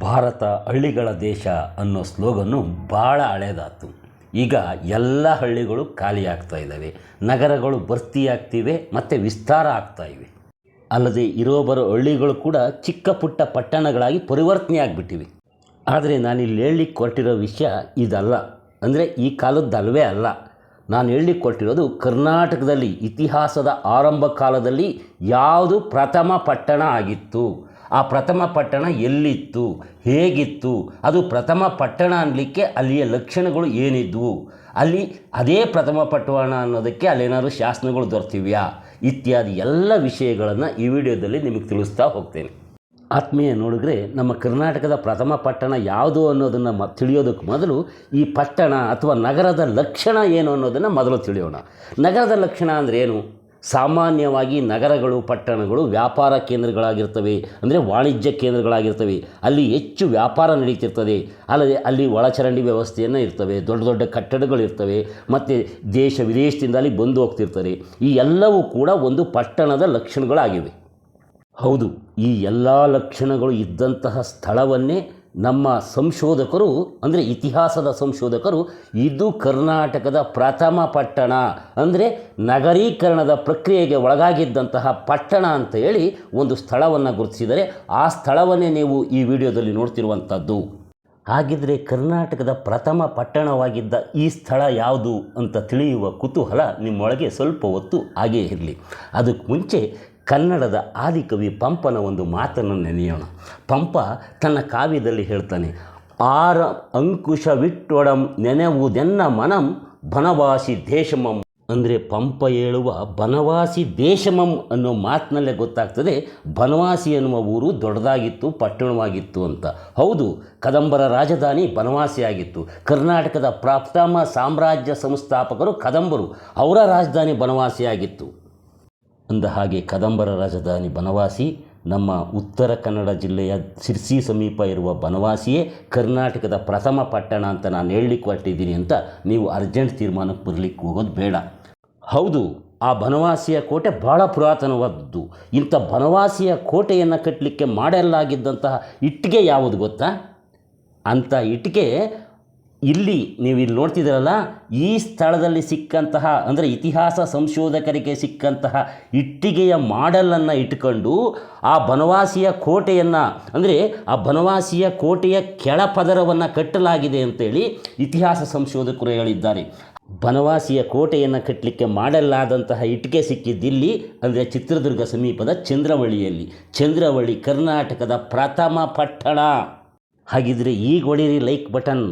ಭಾರತ ಹಳ್ಳಿಗಳ ದೇಶ ಅನ್ನೋ ಸ್ಲೋಗನ್ನು ಭಾಳ ಹಳೇದಾತು ಈಗ ಎಲ್ಲ ಹಳ್ಳಿಗಳು ಖಾಲಿ ಆಗ್ತಾ ಇದ್ದಾವೆ. ನಗರಗಳು ಭರ್ತಿಯಾಗ್ತಿವೆ ಮತ್ತು ವಿಸ್ತಾರ ಆಗ್ತಾ ಇವೆ. ಅಲ್ಲದೆ ಇರೋ ಬರೋ ಹಳ್ಳಿಗಳು ಕೂಡ ಚಿಕ್ಕ ಪುಟ್ಟ ಪಟ್ಟಣಗಳಾಗಿ ಪರಿವರ್ತನೆ ಆಗಿಬಿಟ್ಟಿವೆ. ಆದರೆ ನಾನಿಲ್ಲಿ ಹೇಳಲಿಕ್ಕೆ ಕೊಟ್ಟಿರೋ ವಿಷಯ ಇದಲ್ಲ. ಅಂದರೆ ಈ ಕಾಲದ್ದಲ್ವೇ ಅಲ್ಲ. ನಾನು ಹೇಳಲಿಕ್ಕೆ ಕೊಟ್ಟಿರೋದು ಕರ್ನಾಟಕದಲ್ಲಿ ಇತಿಹಾಸದ ಆರಂಭ ಕಾಲದಲ್ಲಿ ಯಾವುದು ಪ್ರಥಮ ಪಟ್ಟಣ ಆಗಿತ್ತು. ಆ ಪ್ರಥಮ ಪಟ್ಟಣ ಎಲ್ಲಿತ್ತು? ಹೇಗಿತ್ತು? ಅದು ಪ್ರಥಮ ಪಟ್ಟಣ ಅನ್ನಲಿಕ್ಕೆ ಅಲ್ಲಿಯ ಲಕ್ಷಣಗಳು ಏನಿದ್ವು? ಅಲ್ಲಿ ಅದೇ ಪ್ರಥಮ ಪಟ್ಟಣ ಅನ್ನೋದಕ್ಕೆ ಅಲ್ಲೇನಾದ್ರು ಶಾಸನಗಳು ದೊರೆತಿವ್ಯಾ? ಇತ್ಯಾದಿ ಎಲ್ಲ ವಿಷಯಗಳನ್ನು ಈ ವಿಡಿಯೋದಲ್ಲಿ ನಿಮಗೆ ತಿಳಿಸ್ತಾ ಹೋಗ್ತೇನೆ. ಆತ್ಮೀಯ ನೋಡಿದ್ರೆ ನಮ್ಮ ಕರ್ನಾಟಕದ ಪ್ರಥಮ ಪಟ್ಟಣ ಯಾವುದು ಅನ್ನೋದನ್ನು ಮ ತಿಳಿಯೋದಕ್ಕೆ ಮೊದಲು ಈ ಪಟ್ಟಣ ಅಥವಾ ನಗರದ ಲಕ್ಷಣ ಏನು ಅನ್ನೋದನ್ನು ಮೊದಲು ತಿಳಿಯೋಣ. ನಗರದ ಲಕ್ಷಣ ಅಂದರೆ ಏನು? ಸಾಮಾನ್ಯವಾಗಿ ನಗರಗಳು, ಪಟ್ಟಣಗಳು ವ್ಯಾಪಾರ ಕೇಂದ್ರಗಳಾಗಿರ್ತವೆ. ಅಂದರೆ ವಾಣಿಜ್ಯ ಕೇಂದ್ರಗಳಾಗಿರ್ತವೆ. ಅಲ್ಲಿ ಹೆಚ್ಚು ವ್ಯಾಪಾರ ನಡೀತಿರ್ತದೆ. ಅಲ್ಲದೆ ಅಲ್ಲಿ ಒಳಚರಂಡಿ ವ್ಯವಸ್ಥೆಯನ್ನು ಇರ್ತವೆ. ದೊಡ್ಡ ದೊಡ್ಡ ಕಟ್ಟಡಗಳಿರ್ತವೆ. ಮತ್ತು ದೇಶ ವಿದೇಶದಿಂದ ಅಲ್ಲಿ ಬಂದು ಹೋಗ್ತಿರ್ತಾರೆ ಈ ಎಲ್ಲವೂ ಕೂಡ ಒಂದು ಪಟ್ಟಣದ ಲಕ್ಷಣಗಳಾಗಿವೆ. ಹೌದು, ಈ ಎಲ್ಲ ಲಕ್ಷಣಗಳು ಇದ್ದಂತಹ ಸ್ಥಳವನ್ನೇ ನಮ್ಮ ಸಂಶೋಧಕರು, ಅಂದರೆ ಇತಿಹಾಸದ ಸಂಶೋಧಕರು, ಇದು ಕರ್ನಾಟಕದ ಪ್ರಥಮ ಪಟ್ಟಣ, ಅಂದರೆ ನಗರೀಕರಣದ ಪ್ರಕ್ರಿಯೆಗೆ ಒಳಗಾಗಿದ್ದಂತಹ ಪಟ್ಟಣ ಅಂತ ಹೇಳಿ ಒಂದು ಸ್ಥಳವನ್ನು ಗುರುತಿಸಿದರೆ ಆ ಸ್ಥಳವನ್ನೇ ನೀವು ಈ ವಿಡಿಯೋದಲ್ಲಿ ನೋಡ್ತಿರುವಂಥದ್ದು. ಹಾಗಿದ್ರೆ ಕರ್ನಾಟಕದ ಪ್ರಥಮ ಪಟ್ಟಣವಾಗಿದ್ದ ಈ ಸ್ಥಳ ಯಾವುದು ಅಂತ ತಿಳಿಯುವ ಕುತೂಹಲ ನಿಮ್ಮೊಳಗೆ ಸ್ವಲ್ಪ ಹೊತ್ತು ಹಾಗೇ ಇರಲಿ. ಅದಕ್ಕೆ ಮುಂಚೆ ಕನ್ನಡದ ಆದಿಕವಿ ಪಂಪನ ಒಂದು ಮಾತನ್ನು ನೆನೆಯೋಣ. ಪಂಪ ತನ್ನ ಕಾವ್ಯದಲ್ಲಿ ಹೇಳ್ತಾನೆ, ಆರ ಅಂಕುಶವಿಟ್ಟೊಡಂ ನೆನೆವುದೆನ್ನ ಮನಂ ಬನವಾಸಿ ದೇಶಮಂ. ಅಂದರೆ ಪಂಪ ಹೇಳುವ ಬನವಾಸಿ ದೇಶಮಂ ಅನ್ನೋ ಮಾತಿನಲ್ಲೇ ಗೊತ್ತಾಗ್ತದೆ, ಬನವಾಸಿ ಎನ್ನುವ ಊರು ದೊಡ್ಡದಾಗಿತ್ತು, ಪಟ್ಟಣವಾಗಿತ್ತು ಅಂತ. ಹೌದು, ಕದಂಬರ ರಾಜಧಾನಿ ಬನವಾಸಿಯಾಗಿತ್ತು ಕರ್ನಾಟಕದ ಪ್ರಾಪ್ತಮ ಸಾಮ್ರಾಜ್ಯ ಸಂಸ್ಥಾಪಕರು ಕದಂಬರು, ಅವರ ರಾಜಧಾನಿ ಬನವಾಸಿ ಆಗಿತ್ತು. ಅಂದ ಹಾಗೆ ಕದಂಬರ ರಾಜಧಾನಿ ಬನವಾಸಿ, ನಮ್ಮ ಉತ್ತರ ಕನ್ನಡ ಜಿಲ್ಲೆಯ ಸಿರ್ಸಿ ಸಮೀಪ ಇರುವ ಬನವಾಸಿಯೇ ಕರ್ನಾಟಕದ ಪ್ರಥಮ ಪಟ್ಟಣ ಅಂತ ನಾನು ಹೇಳಲಿಕ್ಕೆ ಹೊರಟಿದ್ದೀನಿ ಅಂತ ನೀವು ಅರ್ಜೆಂಟ್ ತೀರ್ಮಾನಕ್ಕೆ ಬರಲಿಕ್ಕೆ ಹೋಗೋದು ಬೇಡ. ಹೌದು, ಆ ಬನವಾಸಿಯ ಕೋಟೆ ಭಾಳ ಪುರಾತನವಾದದ್ದು. ಇಂಥ ಬನವಾಸಿಯ ಕೋಟೆಯನ್ನು ಕಟ್ಟಲಿಕ್ಕೆ ಮಾಡಲಾಗಿದ್ದಂತಹ ಇಟ್ಟಿಗೆ ಯಾವುದು ಗೊತ್ತಾ? ಅಂಥ ಇಟ್ಟಿಗೆ ಇಲ್ಲಿ ನೀವು ಇಲ್ಲಿ ನೋಡ್ತಿದ್ದೀರಲ್ಲ, ಈ ಸ್ಥಳದಲ್ಲಿ ಸಿಕ್ಕಂತಹ, ಅಂದರೆ ಇತಿಹಾಸ ಸಂಶೋಧಕರಿಗೆ ಸಿಕ್ಕಂತಹ ಇಟ್ಟಿಗೆಯ ಮಾಡೆಲನ್ನು ಇಟ್ಕೊಂಡು ಆ ಬನವಾಸಿಯ ಕೋಟೆಯನ್ನು, ಅಂದರೆ ಆ ಬನವಾಸಿಯ ಕೋಟೆಯ ಕೆಳಪದರವನ್ನು ಕಟ್ಟಲಾಗಿದೆ ಅಂತೇಳಿ ಇತಿಹಾಸ ಸಂಶೋಧಕರು ಹೇಳಿದ್ದಾರೆ. ಬನವಾಸಿಯ ಕೋಟೆಯನ್ನು ಕಟ್ಟಲಿಕ್ಕೆ ಮಾಡಲಾದಂತಹ ಇಟ್ಟಿಗೆ ಸಿಕ್ಕಿದ್ದಿಲ್ಲಿ ಅಂದರೆ ಚಿತ್ರದುರ್ಗ ಸಮೀಪದ ಚಂದ್ರವಳ್ಳಿಯಲ್ಲಿ. ಚಂದ್ರವಳ್ಳಿ ಕರ್ನಾಟಕದ ಪ್ರಥಮ ಪಟ್ಟಣ. ಹಾಗಿದ್ರೆ ಈಗ ಹೊಡೀರಿ ಲೈಕ್ ಬಟನ್.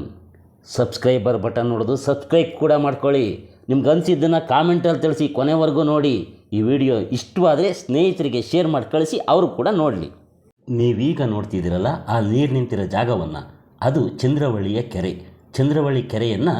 ಸಬ್ಸ್ಕ್ರೈಬರ್ ಬಟನ್ ನೋಡೋದು ಸಬ್ಸ್ಕ್ರೈಬ್ ಕೂಡ ಮಾಡ್ಕೊಳ್ಳಿ. ನಿಮ್ಗೆ ಅನಿಸಿದ್ದನ್ನು ಕಾಮೆಂಟಲ್ಲಿ ತಿಳಿಸಿ, ಕೊನೆವರೆಗೂ ನೋಡಿ. ಈ ವಿಡಿಯೋ ಇಷ್ಟವಾದರೆ ಸ್ನೇಹಿತರಿಗೆ ಶೇರ್ ಮಾಡಿ ಕಳಿಸಿ, ಅವರು ಕೂಡ ನೋಡಲಿ. ನೀವೀಗ ನೋಡ್ತಿದ್ದೀರಲ್ಲ, ಆ ನೀರು ನಿಂತಿರೋ ಜಾಗವನ್ನು. ಅದು ಚಂದ್ರವಳ್ಳಿಯ ಕೆರೆ. ಚಂದ್ರವಳ್ಳಿ ಕೆರೆಯನ್ನು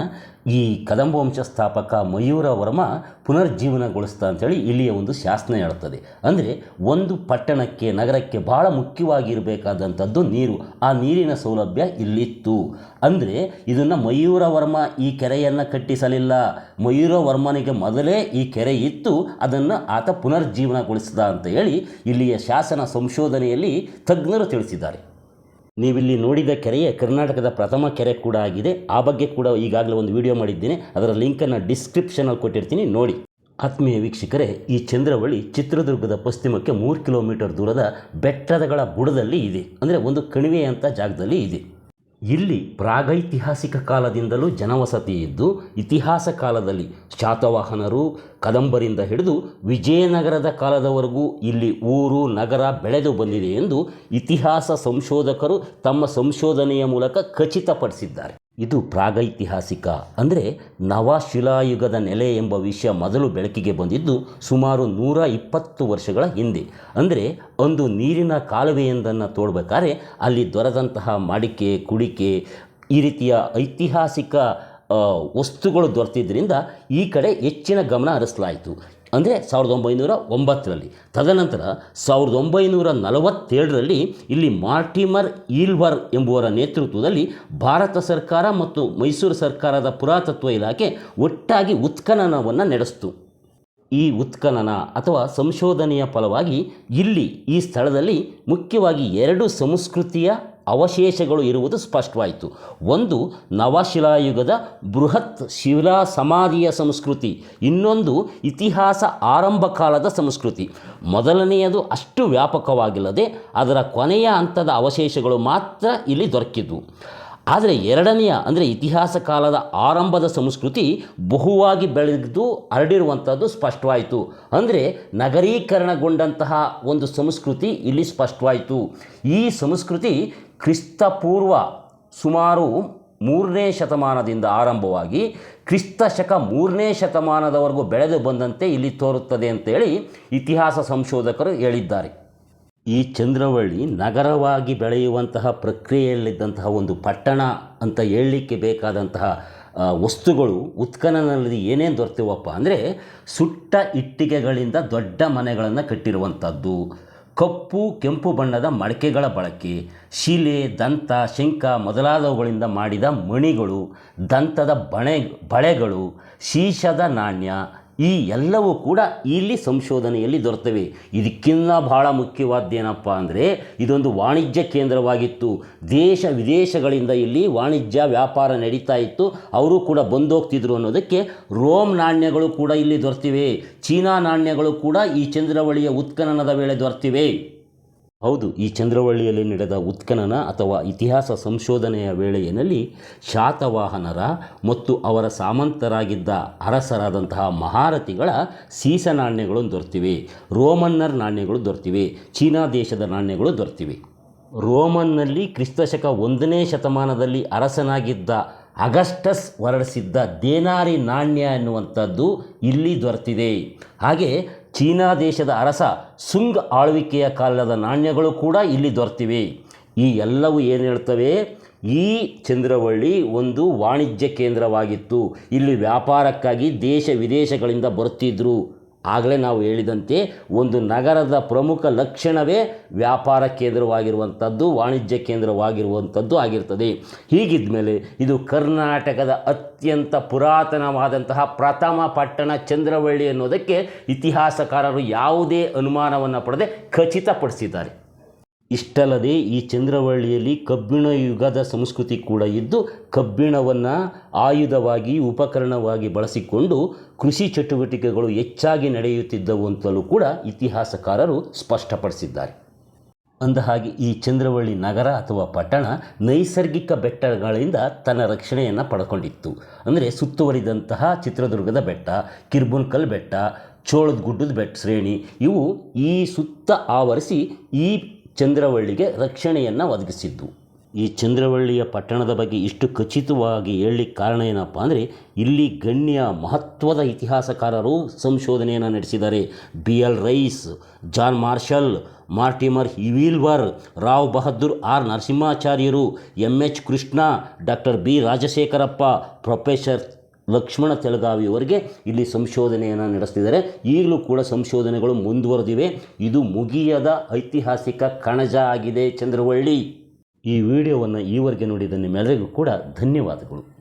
ಈ ಕದಂಬ ವಂಶ ಸ್ಥಾಪಕ ಮಯೂರ ವರ್ಮ ಪುನರ್ಜೀವನಗೊಳಿಸ್ತಾ ಅಂಥೇಳಿ ಇಲ್ಲಿಯ ಒಂದು ಶಾಸನ ಹೇಳುತ್ತದೆ. ಅಂದರೆ ಒಂದು ಪಟ್ಟಣಕ್ಕೆ, ನಗರಕ್ಕೆ ಭಾಳ ಮುಖ್ಯವಾಗಿರಬೇಕಾದಂಥದ್ದು ನೀರು. ಆ ನೀರಿನ ಸೌಲಭ್ಯ ಇಲ್ಲಿತ್ತು. ಅಂದರೆ ಇದನ್ನು ಮಯೂರ ವರ್ಮ ಈ ಕೆರೆಯನ್ನು ಕಟ್ಟಿಸಲಿಲ್ಲ. ಮಯೂರ ವರ್ಮನಿಗೆ ಮೊದಲೇ ಈ ಕೆರೆ ಇತ್ತು. ಅದನ್ನು ಆತ ಪುನರ್ಜೀವನಗೊಳಿಸಿದ ಅಂತ ಹೇಳಿ ಇಲ್ಲಿಯ ಶಾಸನ ಸಂಶೋಧನೆಯಲ್ಲಿ ತಜ್ಞರು ತಿಳಿಸಿದ್ದಾರೆ. ನೀವಿಲ್ಲಿ ನೋಡಿದ ಕೆರೆಯೇ ಕರ್ನಾಟಕದ ಪ್ರಥಮ ಕೆರೆ ಕೂಡ ಆಗಿದೆ. ಆ ಬಗ್ಗೆ ಕೂಡ ಈಗಾಗಲೇ ಒಂದು ವಿಡಿಯೋ ಮಾಡಿದ್ದೀನಿ. ಅದರ ಲಿಂಕನ್ನು ಡಿಸ್ಕ್ರಿಪ್ಷನಲ್ಲಿ ಕೊಟ್ಟಿರ್ತೀನಿ. ನೋಡಿ. ಆತ್ಮೀಯ ವೀಕ್ಷಕರೇ, ಈ ಚಂದ್ರವಳ್ಳಿ ಚಿತ್ರದುರ್ಗದ ಪಶ್ಚಿಮಕ್ಕೆ ಮೂರು ಕಿಲೋಮೀಟರ್ ದೂರದ ಬೆಟ್ಟದಗಳ ಬುಡದಲ್ಲಿ ಇದೆ. ಅಂದರೆ ಒಂದು ಕಣಿವೆಯಂಥ ಜಾಗದಲ್ಲಿ ಇದೆ. ಇಲ್ಲಿ ಪ್ರಾಗೈತಿಹಾಸಿಕ ಕಾಲದಿಂದಲೂ ಜನವಸತಿ ಇದ್ದು, ಇತಿಹಾಸ ಕಾಲದಲ್ಲಿ ಶಾತವಾಹನರು ಕದಂಬರಿಂದ ಹಿಡಿದು ವಿಜಯನಗರದ ಕಾಲದವರೆಗೂ ಇಲ್ಲಿ ಊರು, ನಗರ ಬೆಳೆದು ಬಂದಿದೆ ಎಂದು ಇತಿಹಾಸ ಸಂಶೋಧಕರು ತಮ್ಮ ಸಂಶೋಧನೆಯ ಮೂಲಕ ಖಚಿತಪಡಿಸಿದ್ದಾರೆ. ಇದು ಪ್ರಾಗೈತಿಹಾಸಿಕ. ಅಂದರೆ ನವಶಿಲಾಯುಗದ ನೆಲೆ ಎಂಬ ವಿಷಯ ಮೊದಲು ಬೆಳಕಿಗೆ ಬಂದಿದ್ದು ಸುಮಾರು ನೂರ ಇಪ್ಪತ್ತು ವರ್ಷಗಳ ಹಿಂದೆ. ಅಂದರೆ ಒಂದು ನೀರಿನ ಕಾಲುವೆಯೊಂದನ್ನು ತೋಡಬೇಕಾದ್ರೆ ಅಲ್ಲಿ ದೊರೆದಂತಹ ಮಡಿಕೆ, ಕುಡಿಕೆ ಈ ರೀತಿಯ ಐತಿಹಾಸಿಕ ವಸ್ತುಗಳು ದೊರೆತಿದ್ದರಿಂದ ಈ ಕಡೆ ಹೆಚ್ಚಿನ ಗಮನ ಹರಿಸಲಾಯಿತು. ಅಂದರೆ ಸಾವಿರದ ಒಂಬೈನೂರ ಒಂಬತ್ತರಲ್ಲಿ. ತದನಂತರ ಸಾವಿರದ ಒಂಬೈನೂರ ನಲವತ್ತೇಳರಲ್ಲಿ ಇಲ್ಲಿ ಮಾರ್ಟಿಮರ್ ಈಲ್ವರ್ ಎಂಬುವರ ನೇತೃತ್ವದಲ್ಲಿ ಭಾರತ ಸರ್ಕಾರ ಮತ್ತು ಮೈಸೂರು ಸರ್ಕಾರದ ಪುರಾತತ್ವ ಇಲಾಖೆ ಒಟ್ಟಾಗಿ ಉತ್ಖನನವನ್ನು ನಡೆಸಿತು. ಈ ಉತ್ಖನನ ಅಥವಾ ಸಂಶೋಧನೆಯ ಫಲವಾಗಿ ಇಲ್ಲಿ ಈ ಸ್ಥಳದಲ್ಲಿ ಮುಖ್ಯವಾಗಿ ಎರಡು ಸಂಸ್ಕೃತಿಯ ಅವಶೇಷಗಳು ಇರುವುದು ಸ್ಪಷ್ಟವಾಯಿತು. ಒಂದು ನವಶಿಲಾಯುಗದ ಬೃಹತ್ ಶಿಲಾ ಸಮಾಧಿಯ ಸಂಸ್ಕೃತಿ, ಇನ್ನೊಂದು ಇತಿಹಾಸ ಆರಂಭ ಕಾಲದ ಸಂಸ್ಕೃತಿ. ಮೊದಲನೆಯದು ಅಷ್ಟು ವ್ಯಾಪಕವಾಗಿಲ್ಲದೆ ಅದರ ಕೊನೆಯ ಹಂತದ ಅವಶೇಷಗಳು ಮಾತ್ರ ಇಲ್ಲಿ ದೊರಕಿದ್ವು ಆದರೆ ಎರಡನೆಯ, ಅಂದರೆ ಇತಿಹಾಸ ಕಾಲದ ಆರಂಭದ ಸಂಸ್ಕೃತಿ ಬಹುವಾಗಿ ಬೆಳೆದು ಹರಡಿರುವಂಥದ್ದು ಸ್ಪಷ್ಟವಾಯಿತು. ಅಂದರೆ ನಗರೀಕರಣಗೊಂಡಂತಹ ಒಂದು ಸಂಸ್ಕೃತಿ ಇಲ್ಲಿ ಸ್ಪಷ್ಟವಾಯಿತು. ಈ ಸಂಸ್ಕೃತಿ ಕ್ರಿಸ್ತಪೂರ್ವ ಸುಮಾರು ಮೂರನೇ ಶತಮಾನದಿಂದ ಆರಂಭವಾಗಿ ಕ್ರಿಸ್ತ ಶಕ ಮೂರನೇ ಶತಮಾನದವರೆಗೂ ಬೆಳೆದು ಬಂದಂತೆ ಇಲ್ಲಿ ತೋರುತ್ತದೆ ಅಂತೇಳಿ ಇತಿಹಾಸ ಸಂಶೋಧಕರು ಹೇಳಿದ್ದಾರೆ. ಈ ಚಂದ್ರವಳ್ಳಿ ನಗರವಾಗಿ ಬೆಳೆಯುವಂತಹ ಪ್ರಕ್ರಿಯೆಯಲ್ಲಿದ್ದಂತಹ ಒಂದು ಪಟ್ಟಣ ಅಂತ ಹೇಳಲಿಕ್ಕೆ ಬೇಕಾದಂತಹ ವಸ್ತುಗಳು ಉತ್ಖನನದಲ್ಲಿ ಏನೇನು ದೊರೆತಿವಪ್ಪ ಅಂದರೆ ಸುಟ್ಟ ಇಟ್ಟಿಗೆಗಳಿಂದ ದೊಡ್ಡ ಮನೆಗಳನ್ನು ಕಟ್ಟಿರುವಂಥದ್ದು ಕಪ್ಪು, ಕೆಂಪು ಬಣ್ಣದ ಮಡಕೆಗಳ ಬಳಕೆ, ಶಿಲೆ, ದಂತ, ಶಂಖ ಮೊದಲಾದವುಗಳಿಂದ ಮಾಡಿದ ಮಣಿಗಳು, ದಂತದ ಬಣೆ, ಬಳೆಗಳು, ಶೀಶದ ನಾಣ್ಯ ಈ ಎಲ್ಲವೂ ಕೂಡ ಇಲ್ಲಿ ಸಂಶೋಧನೆಯಲ್ಲಿ ದೊರೆತವೆ. ಇದಕ್ಕಿಂತ ಬಹಳ ಮುಖ್ಯವಾದ್ದೇನಪ್ಪ ಅಂದರೆ, ಇದೊಂದು ವಾಣಿಜ್ಯ ಕೇಂದ್ರವಾಗಿತ್ತು. ದೇಶ ವಿದೇಶಗಳಿಂದ ಇಲ್ಲಿ ವಾಣಿಜ್ಯ ವ್ಯಾಪಾರ ನಡೀತಾ ಇತ್ತು. ಅವರು ಕೂಡ ಬಂದೋಗ್ತಿದ್ರು ಅನ್ನೋದಕ್ಕೆ ರೋಮ್ ನಾಣ್ಯಗಳು ಕೂಡ ಇಲ್ಲಿ ದೊರೆತಿವೆ. ಚೀನಾ ನಾಣ್ಯಗಳು ಕೂಡ ಈ ಚಂದ್ರವಳಿಯ ಉತ್ಖನನದ ವೇಳೆ ದೊರೆತಿವೆ. ಹೌದು, ಈ ಚಂದ್ರವಳ್ಳಿಯಲ್ಲಿ ನಡೆದ ಉತ್ಖನನ ಅಥವಾ ಇತಿಹಾಸ ಸಂಶೋಧನೆಯ ವೇಳೆಯಲ್ಲಿ ಶಾತವಾಹನರ ಮತ್ತು ಅವರ ಸಾಮಂತರಾಗಿದ್ದ ಅರಸರಾದಂತಹ ಮಹಾರಥಿಗಳ ಸೀಸ ನಾಣ್ಯಗಳು ದೊರೆತಿವೆ. ರೋಮನ್ನರ್ ನಾಣ್ಯಗಳು ದೊರೆತಿವೆ. ಚೀನಾ ದೇಶದ ನಾಣ್ಯಗಳು ದೊರೆತಿವೆ. ರೋಮನ್ನಲ್ಲಿ ಕ್ರಿಸ್ತಶಕ ಒಂದನೇ ಶತಮಾನದಲ್ಲಿ ಅರಸನಾಗಿದ್ದ ಅಗಸ್ಟಸ್ ಹೊರಡಿಸಿದ್ದ ದೇನಾರಿ ನಾಣ್ಯ ಎನ್ನುವಂಥದ್ದು ಇಲ್ಲಿ ದೊರೆತಿದೆ. ಹಾಗೆ ಚೀನಾ ದೇಶದ ಅರಸ ಸುಂಗ್ ಆಳ್ವಿಕೆಯ ಕಾಲದ ನಾಣ್ಯಗಳು ಕೂಡ ಇಲ್ಲಿ ದೊರೆತಿವೆ. ಈ ಎಲ್ಲವೂ ಏನು ಹೇಳ್ತವೆ? ಈ ಚಂದ್ರವಳ್ಳಿ ಒಂದು ವಾಣಿಜ್ಯ ಕೇಂದ್ರವಾಗಿತ್ತು. ಇಲ್ಲಿ ವ್ಯಾಪಾರಕ್ಕಾಗಿ ದೇಶ ವಿದೇಶಗಳಿಂದ ಬರುತ್ತಿದ್ದರು ಆಗಲೇ ನಾವು ಹೇಳಿದಂತೆ ಒಂದು ನಗರದ ಪ್ರಮುಖ ಲಕ್ಷಣವೇ ವ್ಯಾಪಾರ ಕೇಂದ್ರವಾಗಿರುವಂಥದ್ದು, ವಾಣಿಜ್ಯ ಕೇಂದ್ರವಾಗಿರುವಂಥದ್ದು ಆಗಿರ್ತದೆ. ಹೀಗಿದ್ಮೇಲೆ ಇದು ಕರ್ನಾಟಕದ ಅತ್ಯಂತ ಪುರಾತನವಾದಂತಹ ಪ್ರಥಮ ಪಟ್ಟಣ ಚಂದ್ರವಳ್ಳಿ ಅನ್ನೋದಕ್ಕೆ ಇತಿಹಾಸಕಾರರು ಯಾವುದೇ ಅನುಮಾನವನ್ನು ಪಡೆದೇ ಖಚಿತಪಡಿಸಿದ್ದಾರೆ. ಇಷ್ಟಲ್ಲದೆ ಈ ಚಂದ್ರವಳ್ಳಿಯಲ್ಲಿ ಕಬ್ಬಿಣ ಯುಗದ ಸಂಸ್ಕೃತಿ ಕೂಡ ಇದ್ದು, ಕಬ್ಬಿಣವನ್ನು ಆಯುಧವಾಗಿ, ಉಪಕರಣವಾಗಿ ಬಳಸಿಕೊಂಡು ಕೃಷಿ ಚಟುವಟಿಕೆಗಳು ಹೆಚ್ಚಾಗಿ ನಡೆಯುತ್ತಿದ್ದವು ಅಂತಲೂ ಕೂಡ ಇತಿಹಾಸಕಾರರು ಸ್ಪಷ್ಟಪಡಿಸಿದ್ದಾರೆ. ಅಂದಹಾಗೆ, ಈ ಚಂದ್ರವಳ್ಳಿ ನಗರ ಅಥವಾ ಪಟ್ಟಣ ನೈಸರ್ಗಿಕ ಬೆಟ್ಟಗಳಿಂದ ತನ್ನ ರಕ್ಷಣೆಯನ್ನು ಪಡ್ಕೊಂಡಿತ್ತು. ಅಂದರೆ ಸುತ್ತುವರಿದಂತಹ ಚಿತ್ರದುರ್ಗದ ಬೆಟ್ಟ, ಕಿರ್ಬುನ್ಕಲ್ ಬೆಟ್ಟ, ಚೋಳದ ಗುಡ್ಡದ ಬೆಟ್ಟ ಶ್ರೇಣಿ, ಇವು ಈ ಸುತ್ತ ಆವರಿಸಿ ಈ ಚಂದ್ರವಳ್ಳಿಗೆ ರಕ್ಷಣೆಯನ್ನು ಒದಗಿಸಿದ್ದು. ಈ ಚಂದ್ರವಳ್ಳಿಯ ಪಟ್ಟಣದ ಬಗ್ಗೆ ಇಷ್ಟು ಖಚಿತವಾಗಿ ಹೇಳಲಿಕ್ಕೆ ಕಾರಣ ಏನಪ್ಪ ಅಂದರೆ, ಇಲ್ಲಿ ಗಣ್ಯ ಮಹತ್ವದ ಇತಿಹಾಸಕಾರರು ಸಂಶೋಧನೆಯನ್ನು ನಡೆಸಿದ್ದಾರೆ. B L Rice, John Marshall, Mortimer Wheeler Rao Bahadur R ನರಸಿಂಹಾಚಾರ್ಯರು, M H Krishna, doctor B Rajashekharappa, professor Lakshmana ತೆಲಗಾವಿಯವರಿಗೆ ಇಲ್ಲಿ ಸಂಶೋಧನೆಯನ್ನು ನಡೆಸ್ತಿದ್ದಾರೆ. ಈಗಲೂ ಕೂಡ ಸಂಶೋಧನೆಗಳು ಮುಂದುವರೆದಿವೆ. ಇದು ಮುಗಿಯದ ಐತಿಹಾಸಿಕ ಕಣಜ ಆಗಿದೆ ಚಂದ್ರವಳ್ಳಿ. ಈ ವಿಡಿಯೋವನ್ನು ಈವರೆಗೆ ನೋಡಿದ ನಿಮ್ಮೆಲ್ಲರಿಗೂ ಕೂಡ ಧನ್ಯವಾದಗಳು.